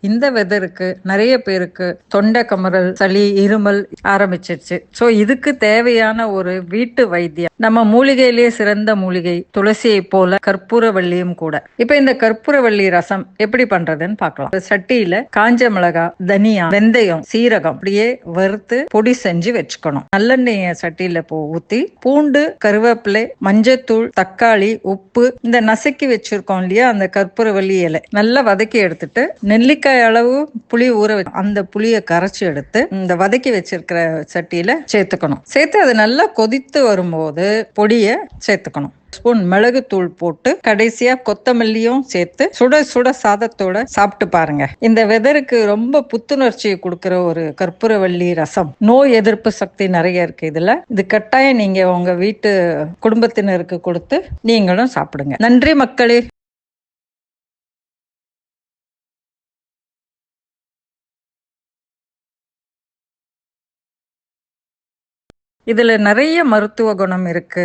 இந்த வெதருக்கு நிறைய பேருக்கு தொண்டை கமரல் சளி இருமல் ஆரம்பிச்சிருச்சு. சோ இதுக்கு தேவையான ஒரு வீட்டு வைத்தியம் நம்ம மூலிகையிலேயே சிறந்த மூலிகை துளசியை போல கற்பூரவள்ளியும் கூட. இப்ப இந்த கற்பூரவள்ளி ரசம் எப்படி பண்றதுன்னு பார்க்கலாம். சட்டியில காஞ்ச மிளகா தனியா வெந்தயம் சீரகம் அப்படியே வறுத்து பொடி செஞ்சு வச்சுக்கணும். நல்லெண்ணெய சட்டியில போ ஊத்தி பூண்டு கருவேப்பிலை மஞ்சத்தூள் தக்காளி உப்பு இந்த நசுக்கி வச்சிருக்கோம் இல்லையா அந்த கற்பூரவள்ளி இலை. நல்லா வதக்கி எடுத்துட்டு நெல்லிக்காய் அளவு புளி ஊற வச்சு அந்த புளியை கரைச்சி எடுத்து இந்த வதக்கி வச்சிருக்கிற சட்டியில சேர்த்துக்கணும். சேர்த்து அது நல்லா கொதித்து வரும்போது பொடியை சேர்த்துக்கணும். ஸ்பூன் மிளகுத்தூள் போட்டு கடைசியா கொத்தமல்லியும் சேர்த்து சுட சுட சாதத்தோட சாப்பிட்டு பாருங்க. இந்த வெதருக்கு ரொம்ப புத்துணர்ச்சியை கொடுக்கிற ஒரு கற்பூரவள்ளி ரசம். நோய் எதிர்ப்பு சக்தி நிறைய இருக்கு இதுல. இது கட்டாயம் நீங்க உங்க வீட்டு குடும்பத்தினருக்கு கொடுத்து நீங்களும் சாப்பிடுங்க. நன்றி மக்களே. இதுல நிறைய மருத்துவ குணம் இருக்கு.